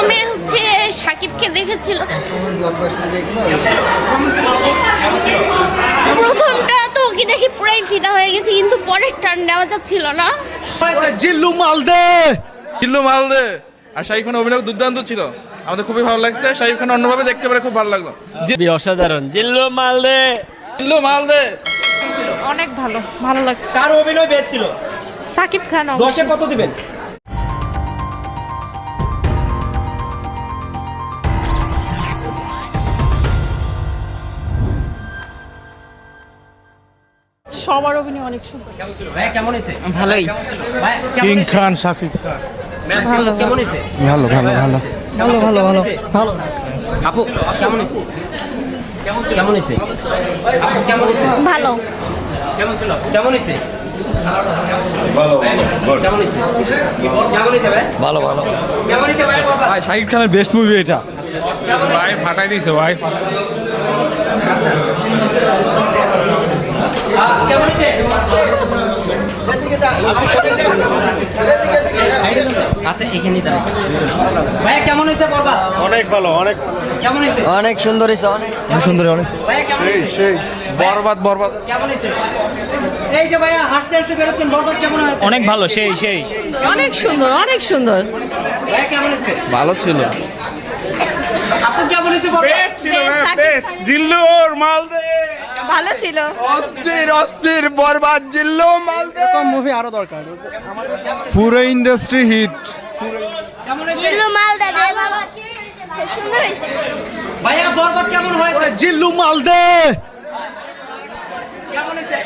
প্রথমে হচ্ছে সাকিবকে দেখেছিল। প্রথমটা তো ওকে দেখে পুরাই ফিদা হয়ে গেছে কিন্তু পরের টার্ন নেওয়া যাচ্ছিল না। জিল্লু মালদে! জিল্লু মালদে! আর শাহিব খানের অভিনয় দুর্দান্ত ছিল। আমাদের খুবই ভালো লাগছে। শাহিব খান অন্যভাবে দেখতে পেরে খুব ভালো লাগল। অসাধারণ। জিল্লু মালদে! জিল্লু মালদে! অনেক ভালো ভালো লাগছে। কার অভিনয় পেয়েছিল সাকিব খান দশে কত দিবেন? সবার অভিনয় অনেক সুন্দর। কেমন ছিল? ভাইয়া কেমন হয়েছে? ভালোই। কিং খান শাকিব খান। ভালো ভালো। ভালো ভালো ভালো। ভালো ভালো আপু কেমন হয়েছে? কেমন ছিল? কেমন হয়েছে? আপু কেমন হয়েছে? ভালো। কেমন ছিল? কেমন হয়েছে? ভালো ভালো ভাই বাবা? ভাই শাকিব খানের বেস্ট মুভি এটা? ভাই ফাটাই দিয়েছে ভাই। হয়েছে আচ্ছা এখানে ভাইয়া কেমন হয়েছে বরবাদ? অনেক ভালো অনেক কেমন হয়েছে? অনেক সুন্দর হয়েছে অনেক সুন্দর অনেক সেই সেই বরবাদ বরবাদ। কেমন হয়েছে? এই যে ভাইয়া হাসতে হাসতে বেরোচ্ছেন বরবাদ কেমন হয়েছে? অনেক ভালো সেই সেই। অনেক সুন্দর অনেক সুন্দর। ভাইয়া কেমন হয়েছে? ভালো ছিল। আপু কেমন হয়েছে বরবাদ? জিল্লুর মালদে। ভালো ছিল। অস্থির অস্থির বরবাদ জিল্লু মালদে। মুভি আরও দরকার। পুরো ইন্ডাস্ট্রি হিট জিল্লু মালদা সুন্দর হয়েছে। ভাইয়া বরবাদ কেমন হয়েছে? জিল্লু মালদে। কেমন হয়েছে?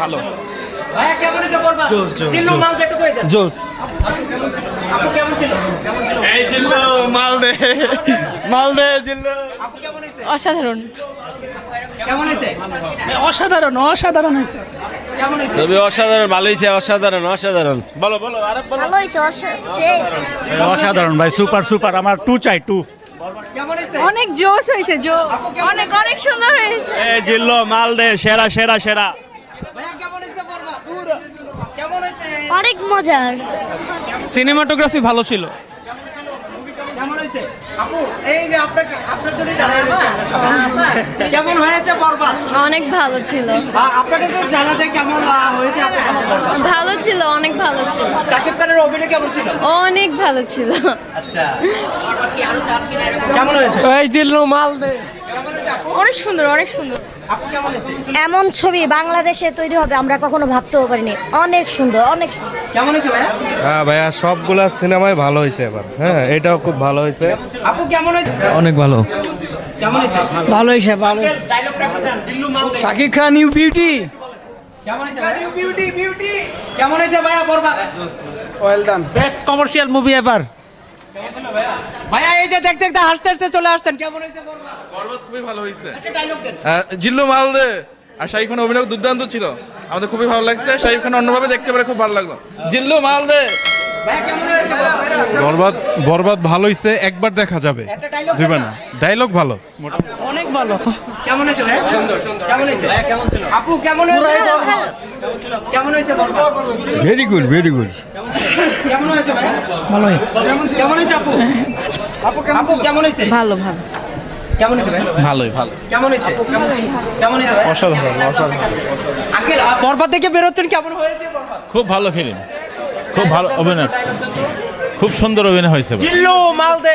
ভালো। ভাইয়া কেমন হয়েছে বরবাদ? জিল্লু মাল যেটু কইছেন জোস আপু কেমন ছিল? কেমন ছিল? এই জিল্লু মালদে। মালদে জিল্লু। আপু কেমন হয়েছে? অসাধারণ। অসাধারণ অসাধারণ হয়েছে। ছবি অসাধারণ ভালো হয়েছে অসাধারণ অসাধারণ। বলো বলো আরে বলো। অসাধারণ ভাই সুপার সুপার আমার টু চাই টু। অনেক জোশ হয়েছে জো অনেক অনেক সুন্দর হয়েছে। এই জিল্লু মালদে সেরা সেরা সেরা। ভাইয়া কেমন হয়েছে বরবাদ কেমন হয়েছে? অনেক মজার। সিনেমাটোগ্রাফি ভালো ছিল। কেমন হয়েছে? আপু এই যে আপনাকে আপনার জন্যই দাঁড়িয়ে রয়েছে। কেমন হয়েছে বরবাদ? অনেক ভালো ছিল। ভালো ছিল অনেক ভালো ছিল। শাকিব খানের অভিনয় কেমন ছিল? অনেক ভালো ছিল। আচ্ছা। কেমন হয়েছে? এই জিল্লু মালদে কেমন হয়েছে আপু? অনেক সুন্দর অনেক সুন্দর। এমন ছবি বাংলাদেশে তৈরি হবে আমরা কখনো ভাবতেও পারিনি। অনেক সুন্দর অনেক কেমন হয়েছে ভাইয়া? হ্যাঁ ভাইয়া সবগুলা সিনেমাই ভালো হয়েছে এবার। হ্যাঁ এটাও খুব ভালো হয়েছে। আপু কেমন হয়েছে? অনেক ভালো। কেমন হয়েছে? ভালো হয়েছে ভালো। ডায়লগটা দেন জিল্লু মাল শাকিব খান ইউ বিউটি কেমন হয়েছে ভাইয়া? বিউটি বিউটি কেমন হয়েছে ভাইয়া বরবাদ? বেস্ট কমার্শিয়াল মুভি এবার ভাইয়া? এই যে দেখতে দেখতে হাসতে হাসতে চলে আসছেন। কেমন হয়েছে বরবাদ? বরবাদ খুবই ভালো হয়েছে। জিল্লু মালদে আর শাহিব খানের অভিনয় দুর্দান্ত ছিল। আমাদের খুবই ভালো লাগছে। শাহিব খান অন্যভাবে দেখতে পেরে খুব ভালো লাগল। জিল্লু কেমন হয়েছে? বরবাদ? বরবাদ ভালো হয়েছে একবার দেখা যাবে। দুইবার না। ডায়লগ ভালো। অনেক ভালো। কেমন হয়েছে সুন্দর সুন্দর। কেমন হয়েছে? কেমন ছিল? আপু কেমন হয়েছে? কেমন হয়েছে বরবাদ? ভেরি গুড ভেরি গুড কেমন হয়েছে ভাইয়া? ভালো কেমন হয়েছে আপু? আপু কেমন হয়েছে? ভালো ভালো। কেমন হয়েছে ভাই? ভালোই ভালো। কেমন হয়েছে? কেমন হয়েছে অসাধারণ অসাধারণ। আঙ্কেল আ, বরবাদ থেকে বেরোচ্ছেন কেমন হয়েছে বরবাদ খুব ভালো ফিল্ম খুব ভালো অভিনয়। খুব সুন্দর অভিনয় হয়েছে জিল্লু মাল দে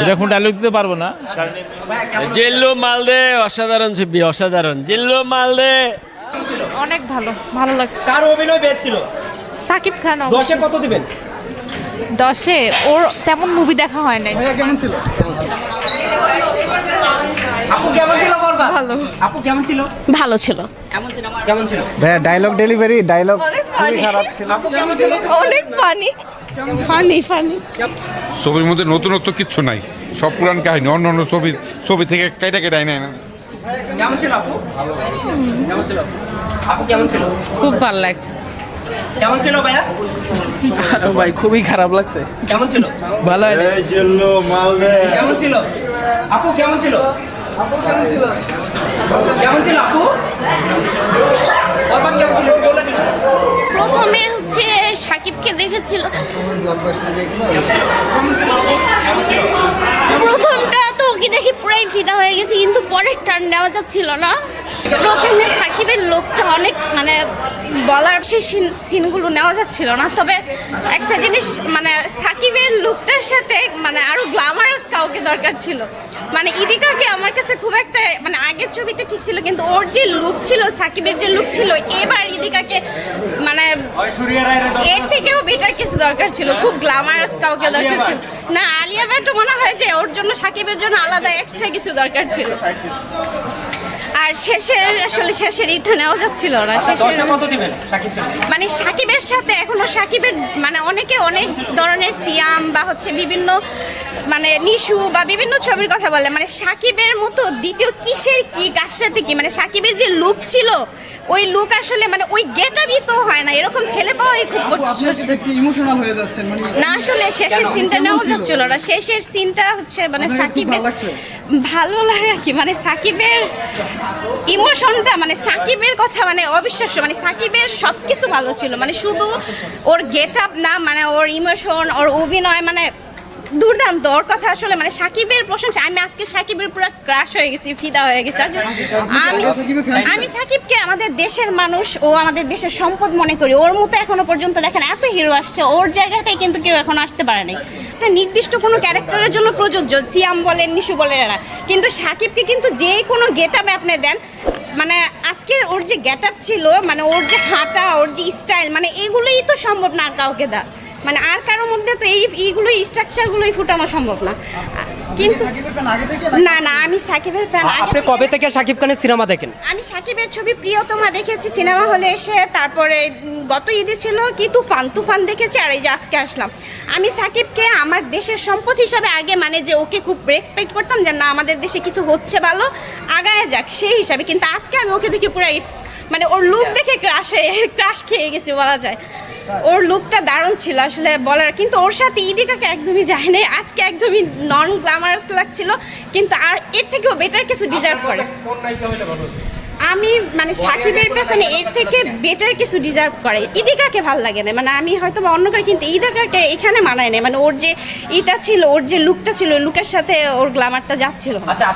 এরকম ডায়লগ দিতে পারব না কেমন জিল্লু মালদে অসাধারণ ছবি অসাধারণ। জিল্লু মালদে। অনেক ভালো ভালো লাগছে। কার অভিনয় পেয়েছিল সাকিব খান দশে কত দিবেন? দশে ওর তেমন মুভি দেখা হয় নাই। আপু কেমন ছিল ভালো। আপু কেমন ছিল? ভালো ছিল। কেমন ছিল? কেমন ডায়লগ ডেলিভারি ডায়লগ খুবই খারাপ ছিল। আপু কেমন ছিল? অনেক ফানি ফানি ফানি ছবির মধ্যে নতুনত্ব কিচ্ছু নাই। সব পুরান কাহিনী অন্য অন্য ছবি ছবি থেকে কেটে কেটে নেয় না। কেমন ছিল আপু? কেমন ছিল? আপু কেমন ছিল? খুব ভালো লাগছে। কেমন ছিল ভাইয়া? ভাই খুবই খারাপ লাগছে। কেমন ছিল? ভালো জিল্লু মালদে কেমন ছিল? আপু কেমন ছিল? কেমন ছিল আপু? কেমন ছিল। প্রথমে হচ্ছে সাকিবকে দেখেছিল। প্রথমটা তো ওকে দেখি পুরাই ফিদা হয়ে গেছে কিন্তু পরের টার্ন নেওয়া যাচ্ছিল না। প্রথমে সাকিবের লোকটা অনেক মানে বলার সেই সিন- সিনগুলো নেওয়া যাচ্ছিল না। তবে একটা জিনিস মানে সাকিবের লুকটার সাথে মানে আরও গ্ল্যামারাস কাউকে দরকার ছিল। মানে ইদিকাকে আমার কাছে খুব একটা মানে আগের ছবিতে ঠিক ছিল কিন্তু ওর যে লুক ছিল সাকিবের যে লুক ছিল এবার ইদিকাকে মানে এর থেকেও বেটার কিছু দরকার ছিল। খুব গ্ল্যামারাস কাউকে দরকার ছিল। না আলিয়া ভাট মনে হয় যে ওর জন্য সাকিবের জন্য আলাদা এক্সট্রা কিছু দরকার ছিল। আর শেষের আসলে শেষের ইটা নেওয়া যাচ্ছিল না শেষের দশে কত দিবেন শাকিব খান মানে সাকিবের সাথে এখনও সাকিবের মানে অনেকে অনেক ধরনের সিয়াম বা হচ্ছে বিভিন্ন মানে নিশু বা বিভিন্ন ছবির কথা বলে। মানে সাকিবের মতো দ্বিতীয় কিসের কি কার সাথে কি? মানে সাকিবের যে লুক ছিল ওই লুক আসলে মানে ওই গেটাবই তো হয় না। এরকম ছেলে পাওয়াই খুব। ইমোশনাল হয়ে যাচ্ছেন মানে না আসলে শেষের সিনটা নেওয়া যাচ্ছিল না। শেষের সিনটা হচ্ছে মানে সাকিবের ভালো লাগে কি। মানে সাকিবের ইমোশনটা মানে সাকিবের কথা মানে অবিশ্বাস্য মানে সাকিবের সব কিছু ভালো ছিল। মানে শুধু ওর গেট আপ না মানে ওর ইমোশন ওর অভিনয় মানে দুর্দান্ত। ওর কথা আসলে মানে সাকিবের প্রশংসা আমি আজকে সাকিবের পুরো ক্রাশ হয়ে গেছি ফিদা হয়ে গেছি। আমি আমি সাকিবকে আমাদের দেশের মানুষ ও আমাদের দেশের সম্পদ মনে করি। ওর মতো এখনও পর্যন্ত দেখেন এত হিরো আসছে ওর জায়গাতেই কিন্তু কেউ এখন আসতে পারে নাই। একটা নির্দিষ্ট কোনো ক্যারেক্টারের জন্য প্রযোজ্য, সিয়াম বলেন, নিশু বলেন এরা। কিন্তু সাকিবকে কিন্তু যে কোনো গেট আপে আপনি দেন মানে আজকের ওর যে গেট আপ ছিল মানে ওর যে হাঁটা, ওর যে স্টাইল মানে এগুলোই তো সম্ভব না আর কাউকে দা মানে আর কারোর মধ্যে তো এই এইগুলোই স্ট্রাকচারগুলোই ফুটানো সম্ভব না। কিন্তু না না আমি সাকিবের ফ্যান আপনি কবে থেকে সাকিব খানের সিনেমা দেখেন? আমি সাকিবের ছবি প্রিয়তমা দেখেছি সিনেমা হলে এসে তারপরে গত ঈদে ছিল কি তুফান তুফান দেখেছি আর এই যে আজকে আসলাম। আমি সাকিবকে আমার দেশের সম্পদ হিসাবে আগে মানে যে ওকে খুব রেসপেক্ট করতাম যে না আমাদের দেশে কিছু হচ্ছে ভালো আগায় যাক সেই হিসাবে। কিন্তু আজকে আমি ওকে দেখে পুরাই মানে ওর লুক দেখে ক্রাশ হয়ে ক্রাশ খেয়ে গেছি বলা যায়। ওর লুকটা দারুণ ছিল আসলে বলার। কিন্তু ওর সাথে ইদিকাকে একদমই যায় নাই। আজকে একদমই নন গ্ল্যামারাস লাগছিল। কিন্তু আর এর থেকেও বেটার কিছু ডিজার্ভ করে। আমি মানে সাকিবের পেছনে এর থেকে বেটার কিছু ডিজার্ভ করে। ইদিকাকে ভালো লাগে না। মানে আমি হয়তো বা অন্য করে কিন্তু ইদিকাকে এখানে মানায় না মানে ওর যে ইটা ছিল ওর যে লুকটা ছিল লুকের সাথে ওর গ্ল্যামারটা যাচ্ছিল আচ্ছা